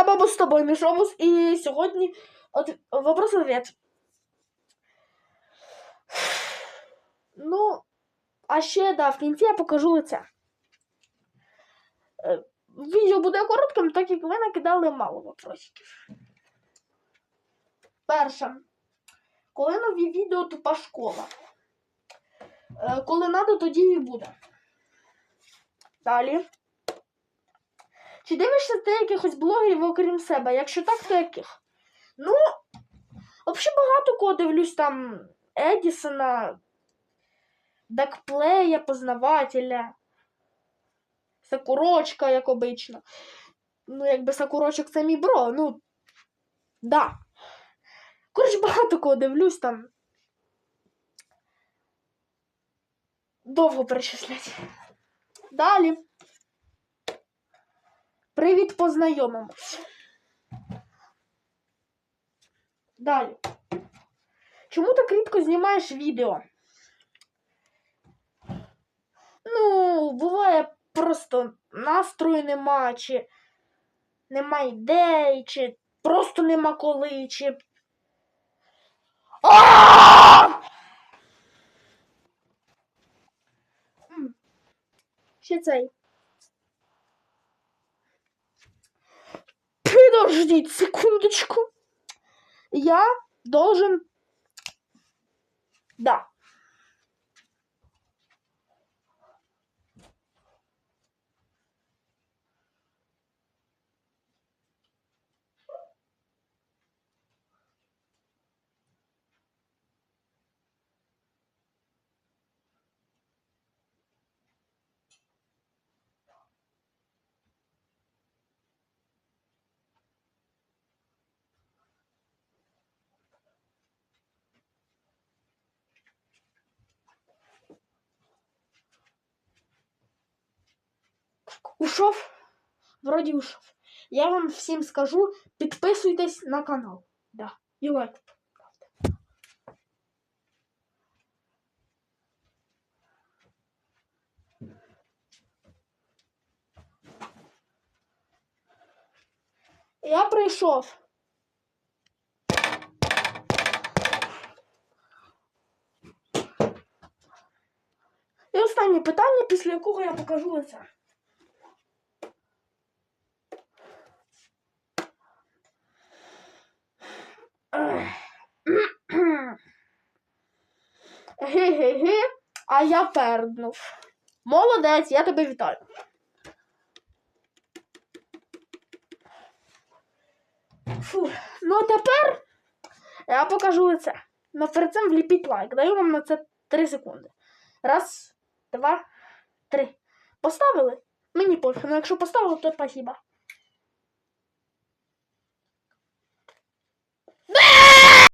це бабу з тобою, Мішомус, і сьогодні от, вопрос ответ. Ну, а ще, да, в кінці я покажу лице. Е, Відео буде коротким, так як ви накидали мало вопросиків. Перше. Коли нові відео тупа школа. Е, Коли надо, тоді і буде. Далі. Чи дивишся ти якихось блогерів, окрім себе? Якщо так, то яких? Ну, взагалі багато кого дивлюсь там Едісона, Дакплея, Познавателя, Сакурочка, як обично. Ну, якби Сакурочок це мій бро, ну. Да. Коротше, багато кого дивлюсь там. Довго перечислять. Далі. Привіт, познайомимось. Далі. Чому так рідко знімаєш відео? Ну, буває просто настрою нема, чи нема ідей, чи просто нема коли, чи. Ще цей. Подождите секундочку. Я должен... Да. Ушов? Вроді ушов. Я вам всім скажу, підписуйтесь на канал. Да. І лайк. Я прийшов. І останнє питання, після якого я покажу лице. А я перднув. Молодець, я тебе вітаю. Фу. Ну тепер я покажу лице. Но перед цим вліпіть лайк. Даю вам на це 3 секунди. Раз, два, три. Поставили? Мені пофіг. Ну якщо поставили, то спасибо.